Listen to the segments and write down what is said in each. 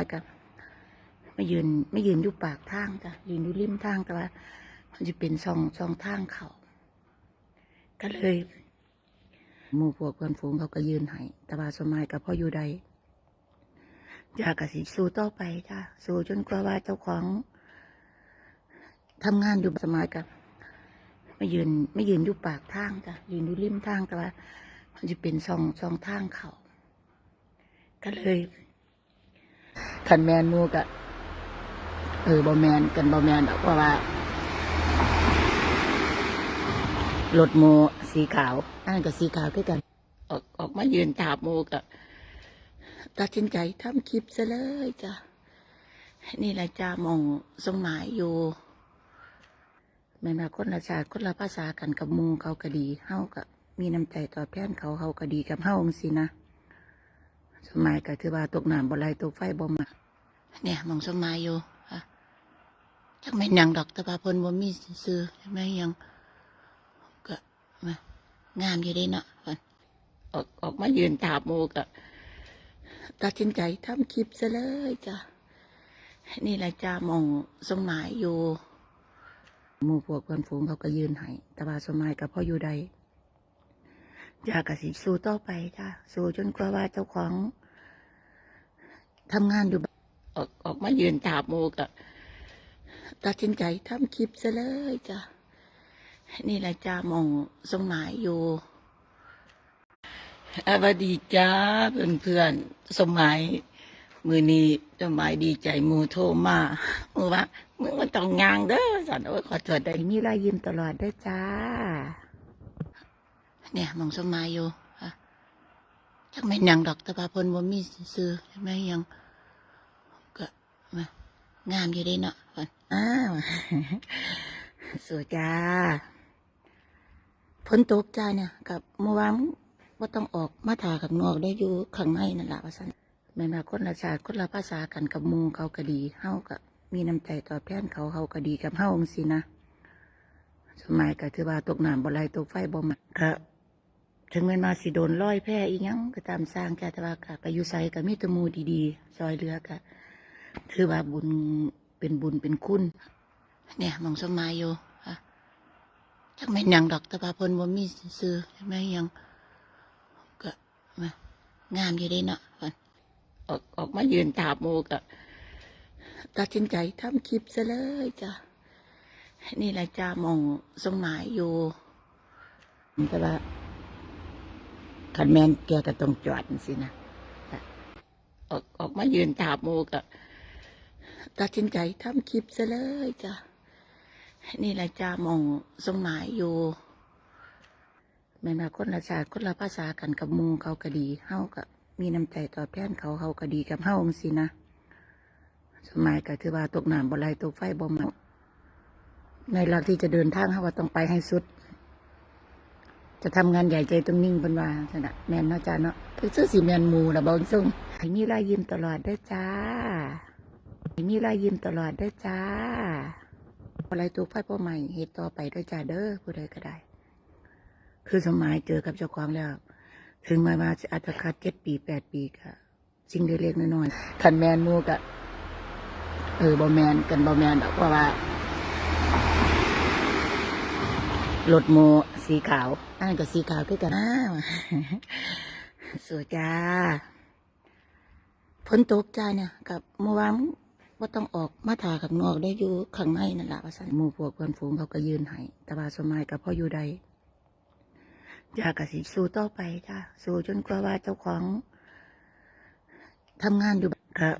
ายกับม่ยืนไม่ยืนอยู่ปากทางจ้ะยืนอยู่ริมทางแต่ว่ามันจะเป็นช่องช่องทางเขาก็เลยหมู่พวกเพื่อนฝูงเขาก็ยืนให้แต่ว่าสมัยกับพ่ออยู่ใดอยากกสิสู้ต่อไปจ้ะสู้จนกว่าว่าเจ้าของทำงานอยู่สมัยกับไม่ยืนไม่ยืนอยู่ปากทางจ้ะยืนอยู่ริมทางแต่ว่ามันจะเป็นช่องช่องทางเขาก็เลย ขันแมนมูกะเออบอแมนกันบอแมนดอกเพราะว่ารถโมสีขาวอันนั้นก็สีขาวด้วยกัน ออกออกมายืนถามโมกะตัดสินใจทำคลิปซะเลยจ้ะนี่แหละจ้ามองสมหมายอยู่แม่นว่าคนละชาติคนละภาษากันกับมูเขาก็ดีเฮาก็มีน้ำใจต่อแทนเขาเขาก็ดีกับเฮาองสินะสมัยก็ถือว่าตกน้ำบ่ไหลตกไฟบ่มา เนี่ยมองสมัยอยู่อะจักไม่นหยังดอกต่ว่าพนบ่มีซื้อใช่ไหมยังก็มางามอยู่ดีเนาะออกออกมายืนถามโมก็ตัดสินใจทำคลิปซะเลยจ้ะนี่แหละจ้ามองสมหมายอยู่หมู่พวกเพื่อนฝูงเขาก็ยืนให้ต่ว่าสมหมายกับพ่ออยู่ใดอยากกสิสู้ต่อไปจ้ะสู้จนกว่าว่าเจ้าของทำงานอยู่ ออกออกมายืนถามโมก็ตัดสินใจทำคลิปซะเลยจ้ะ นี่แหละจ้ามองสมหมายอยู่อาบดีจ้าเพื่อนเพื่อนๆสมหมายมือนี้สมหมายดีใจมูโทรมามือว่ามือมันต้องยางเด้อสันโอ้ยขอโทษได้มีรอยยิ้มตลอดเด้จ้า เนี่ยมองสมหมายอยู่อะจักไม่นหยังดอกแต่ว่าพนบ่มีซื้อใช่ไหมยัง งามอยู่ดีเนาะอ้าวสวยจ้าฝนตกจ้าเนี่ยกับเมื่อวานว่าต้องออกมาถ่ายข้างนอกได้อยู่ข้างในนั่นแหละว่าสันแม่นว่าคนละชาติคนละภาษากันกับมูเขาก็ดีเฮาก็มีน้ำใจตอบแทนเขาเขาก็ดีกับเฮาองสินะสมัยก็ถือว่าตกหน้ำบ่ไหลตกไฟบ่มาก็ถึงแม้นมาสิโดนร้อยแพ้อีหยังก็ตามสร้างแกแต่ว่าก็ไปอยู่ไสก็มีตะมูดีๆซอยเรือก็ ถือว่าบุญเป็นบุญเป็นคุณ เนี่ยมองสมัยอยู่อะจักไม่นหยังดอกต่ว่าพนบ่มีซื้อใช่ไหมยังก็มางามอยู่ดีเนาะเพิ่นออกออกมายืนถามโมก็ตัดสินใจทำคลิปซะเลยจ้ะนี่แหละจ้ามองสมหมายอยู่แต่ว่าคันแมนแกก็ต้องจอดสินะออกออกมายืนถามโมก็ ตัดสินใจทำคลิปซะเลยจ้ะ นี่แหละจ้ามองสมหมายอยู่แม่นว่าคนละชาติคนละภาษากันกับมูเขาก็ดีเฮาก็มีน้ำใจต่อบแทนเขาเขาก็ดีกับเฮาองสินะสมัยก็ถือว่าตกน้ำบ่ไหลตกไฟบ่มาในหลักที่จะเดินทางเขาว่าต้องไปให้สุด จะทำงานใหญ่ใจต้องนิ่งเป็นว่าสนะแมนเนาะจ้าเนาะคือซื้อสีแมนมูนะบองซุ่งให้มีรอยยิ้มตลอดได้จ้า มีรอยยิ้มตลอดได้อจ้าอะไรตัวไฟพ่อใหม่เหตุต่อไปด้วยจ้าเด้อผู้ใดก็ได้ คือสมัยเจอกับเจ้าของแล้ว ถึงมาว่าอาจจะขาดเจ็ดปีแปดปีก็สิ่งเล็กๆน้อยๆขันแมนมูกะเออบอแมนกันบอแมนเพราะว่ารถโมสีขาวอันนั้นก็สีขาวคือกันอ้าวสวยจ้าฝนตกจ้าเนี่ย กับเมื่อวาน ว่าต้องออกมาถ่ายข้างนอกได้อยู่ข้างในนั่นแหละว่าสันหมู่พวกเพื่อนฝูงเขาก็ยืนให้แต่ว่าสมัยกับพ่ออยู่ใดอยากกสิสู้ต่อไปจ้าสู้จนกว่าว่าเจ้าของทำงานอยู่ก็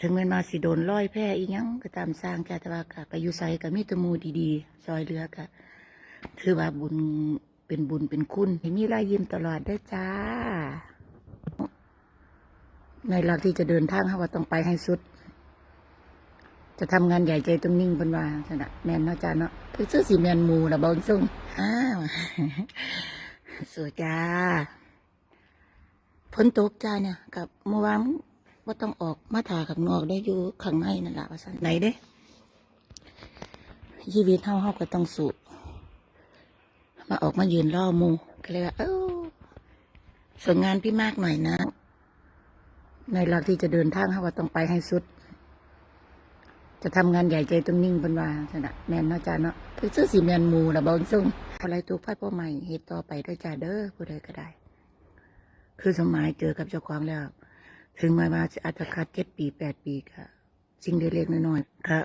ถึงแม้นมาสิโดนร้อยแพ้อีหยังก็ตามสร้างแกแต่ว่าก็ไปอยู่ไสก็มีตะมูดีๆซอยเรือก็ถือว่าบุญเป็นบุญเป็นคุณให้มีรอยยิ้มตลอดได้จ้า ในหลักที่จะเดินทางเขาว่าต้องไปให้สุด จะทำงานใหญ่ใจต้องนิ่งเป็นว่าสนะแมนเนาะจ้าเนาะคือซื้อสีแมนมูนะบองซุ่งอ้าวสวยจ้าฝนตกจ้าเนี่ยกับเมื่อวานว่าต้องออกมาถ่ายข้างนอกได้อยู่ข้างในนั่นแหละว่าสันไหนเด้ชีวิตเฮาเฮาก็ต้องสู้มาออกมายืนล่อมูก็เลยว่าเอ้าส่งงานพี่มากหน่อยนะ ในหลักที่จะเดินทางเขาว่าต้องไปให้สุด จะทำงานใหญ่ใจต้องนิ่งเป็นว่าสนะแมนเนาะจ้าเนาะคือซื้อสีแมนมูนะบางส่งอะไรตัวไฟพ่อใหม่เหตุต่อไปด้วยจ้าเด้อผู้ใดก็ได้ คือสมัยเจอกับเจ้าของแล้ว ถึงมามาอาจจะคัดเจ็ดปีแปดปีก็สิ่งเล็กๆน้อยๆก็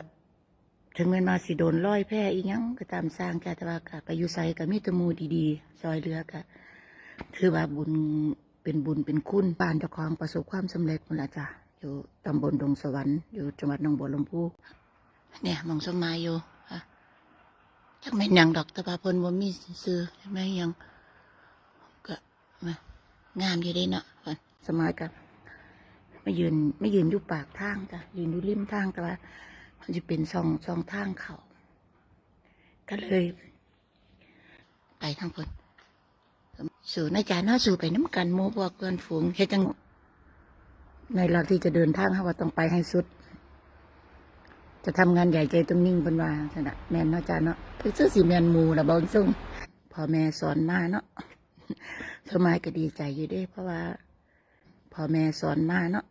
ถึงแม้มาสิโดนร้อยแพ้อีกยังก็ตามสร้างแกแต่ว่าก็ไปอยู่ไสก็มีตหมูดีๆ ซอยเหลือก็ถือว่าบุญเป็นบุญเป็นคุณบ้านเจ้าของประสบความสำเร็จหมดละจ้ะ อยู่ตำบลดงสวรรค์อยู่จังหวัดหนองบัวลำพูเนี่ยหมองสมัยอยู่ค่ะจักแม่นหยังดอกแต่ว่าเพิ่นบ่มีซื้อใช่ไหมยังก็มางามอยู่เด้เนาะเพิ่นสมัยกันไม่ยืนไม่ยืนอยู่ปากทางจ้ะยืนอยู่ริมทางแต่ว่ามันจะเป็นช่องช่องทางเขาก็เลยไปทางเพิ่นสู่ในจานเนาะสู่ไปน้ำกันโมบอกเกินฝูงเฮ็ดจัง ในหลักที่จะเดินทางเขาว่าต้องไปให้สุด จะทำงานใหญ่ใจต้องนิ่งเป็นว่าสนะแมนเนาะจ้าเนาะคือซื้อสีแมนมูนะบางส่งพ่อแม่สอนมาเนาะสมัยก็ดีใจอยู่ด้เพราะว่าพ่อแม่สอนมาเนาะ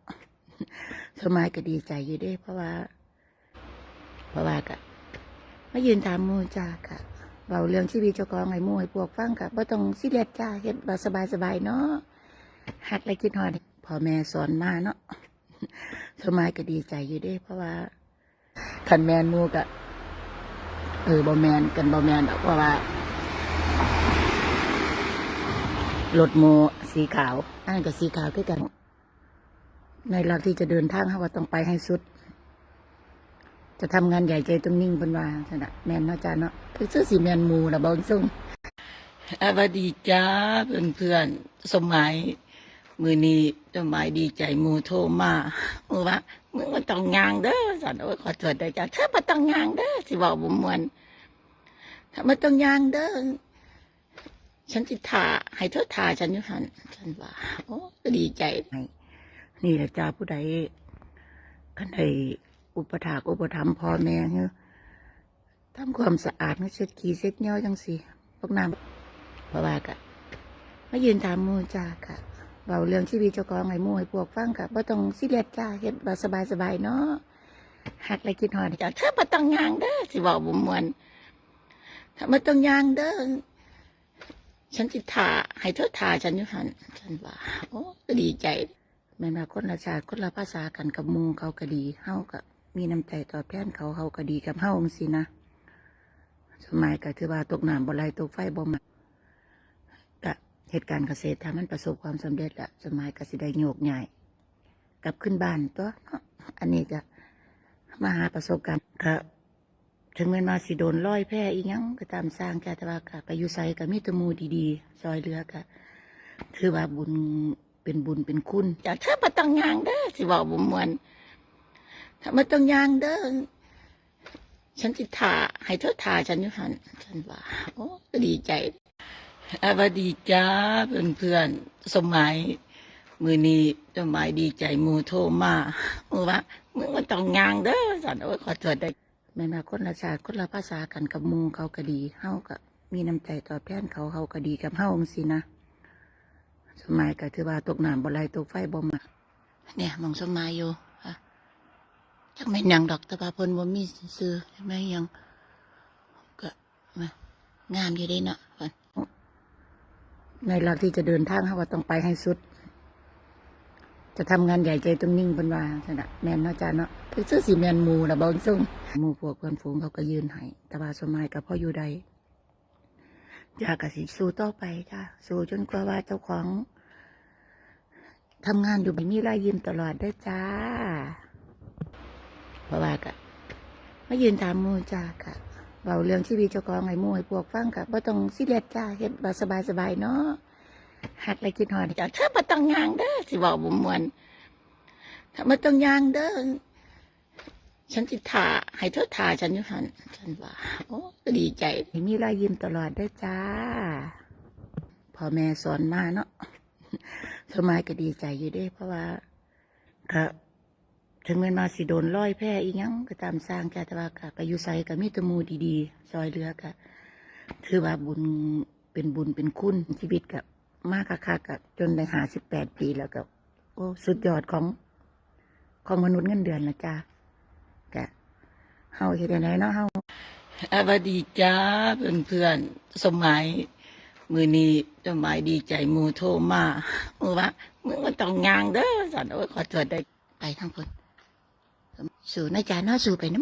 สมัยก็ดีใจอยู่ด้เพราะว่า เพราะว่าก็มายืนถามมูจ้าค่ะเบาเรื่องชีวิตเจ้าของให้มูให้พวกฟังค่ะบ่ต้องซีเรียสจ้าเฮ็ดแบบสบายเนาะหักและคิดฮอด พ่อแม่สอนมาเนาะสมัยก็ดีใจอยู่เด้เพราะว่าคันแมนมูก็เออบ่แมนกันบ่แมนเพราะว่ารถโมสีขาวอันนั้นก็สีขาวด้วยกัน ในหลักที่จะเดินทางเขาว่าต้องไปให้สุด จะทำงานใหญ่ใจต้องนิ่งเป็นว่าสนะแมนเนาะจ้าเนาะคือซื้อสีแมนมูนะบางส่งอาบดีจ้าเพื่อนเพื่อนๆสมัย มือนี้สมัยดีใจมูโทรมามือว่ามือมันต้องงางเด้อสันโอ้ยขอโทษได้จ้าเธอมาต้องงางเด้อสิบอกบุ๋มมวนถ้ามาต้องงางเด้อฉันจิทาให้เธอทาฉันอยู่หันฉันว่าโอ้ดีใจนี่แหละจ้าผู้ใดกันใดอุปถากอุปถัมภ์พ่อแม่เฮ้ยทำความสะอาดเช็ดขี้เช็ดเนียวจังสิพวกน้ำเพราะว่าก็มายืนถามมูจ้าค่ะ เบาเรื่องชีวิตเจ้าของให้มูให้พวกฟังค่ะบ่ต้องซีเรียสจ้าเฮ็ดแบบสบายๆเนาะหักและคิดฮอดจ้าเธอบ่ต้องยางเด้อสิบอกบ่มวนถ้าบ่ต้องยางเด้อฉันจิทาให้เธอทาฉันอยู่หันฉันว่าโอ้ดีใจแม่นว่าคนละชาติคนละภาษากันกับมูเขาก็ดีเฮาก็มีน้ำใจตอบแทนเขาเขาก็ดีกับเฮาจังซี่นะสมัยก็ถือว่าตกน้ำบ่ไหลตกไฟบ่มา เหตุการณ์เกษตรถ้ามันประสบความสำเร็จละสมัยก็สิได้โยกใหญ่กลับขึ้นบ้านตัวอันนี้ก็มาหาประสบการณ์ก็ถึงแม้มาสิโดนร้อยแพ้อีกยังก็ตามสร้างแกแต่ว่าก็ไปอยู่ไสก็มีตหมูดีๆ ซอยเหลือก็ถือว่าบุญเป็นบุญเป็นคุณจากเธอมาต้องยางเด้อสิบอกบุมมวนถ้ามาต้องยางเด้อฉันจิทาให้เธอทาฉันอยู่หันฉันว่าโอ้ก็ดีใจ อาบดีจ้าเพื่อนเพื่อนๆสมัยมือนี้สมัยดีใจหมูโทรมามือว่ามึงมันต้องยางเด้อสันโอ้ยขอโทษได้แม่นว่าคนละชาติคนละภาษากันกับมูเขาก็ดีเฮาก็มีน้ำใจต่อบแทนเขาเขาก็ดีกับเฮาจังซี่นะสมัยก็ถือว่าตกน้ำบ่ไหลตกไฟบ่มาเนี่ยมองสมัยอยู่จักแม่นยังดอกแต่ว่าพิ่นบ่มีซื้อใช่ไหมยังก็มางามอยู่เด้เนาะ ในหลักที่จะเดินทางเขาว่าต้องไปให้สุด จะทำงานใหญ่ใจต้องนิ่งเป็นว่าสนะแมนเนาะจ้าเนาะคือซื้อสีแมนมูนะบางส่งหมูพวกเพื่อนฝูงเขาก็ยืนให้แต่ว่าสมัยกับพ่ออยู่ใดอยากกสิสู้ต่อไปจ้าสู้จนกว่าว่าเจ้าของทำงานอยู่ไม่มีรายยืมตลอดได้จ้า เพราะว่าก็มายืนถามมูจ้าค่ะ เบาเรื่องชีวิตเจ้าของให้มูให้พวกฟังค่ะบ่ต้องซีเรียสจ้าเฮ็ดแบบสบายๆเนาะหักและคิดฮอดจ้าเธอมาต้องยางเด้อสิบอกบุมมวนถ้ามาต้องยางเด้อฉันจิทาให้เธอทาฉันอยู่หันฉันว่าโอ้ดีใจมีรายยิ้มตลอดได้จ้าพ่อแม่สอนมาเนาะสมัยก็ดีใจอยู่ด้วยเพราะว่าก็ ถึงแม้มาสิโดนร้อยแพ้อีกยังก็ตามสร้างแกแต่ว่าก็ไปอยู่ไสก็มีแตหมูดีๆซอยเหลือก็ถือว่าบุญเป็นบุญเป็นคุณชีวิตกับมากค่ะค่ะกับจนได้หาสิบแปดปีแล้วก็โอ้สุดยอดของของมนุษย์เงินเดือนนะจ้ากะเฮาเฮ็ดจั่งใดเนาะเฮาอาบดีจ้าเพื่อนเพื่อนๆสมัยมือนี้สมัยดีใจมูโทรมามือว่ามึงมันต้องยางเด้อสันโอ้ยขอโทษได้ไปทั้งคน สู่นะจ๊ะเนาะสู่ไปน้ำ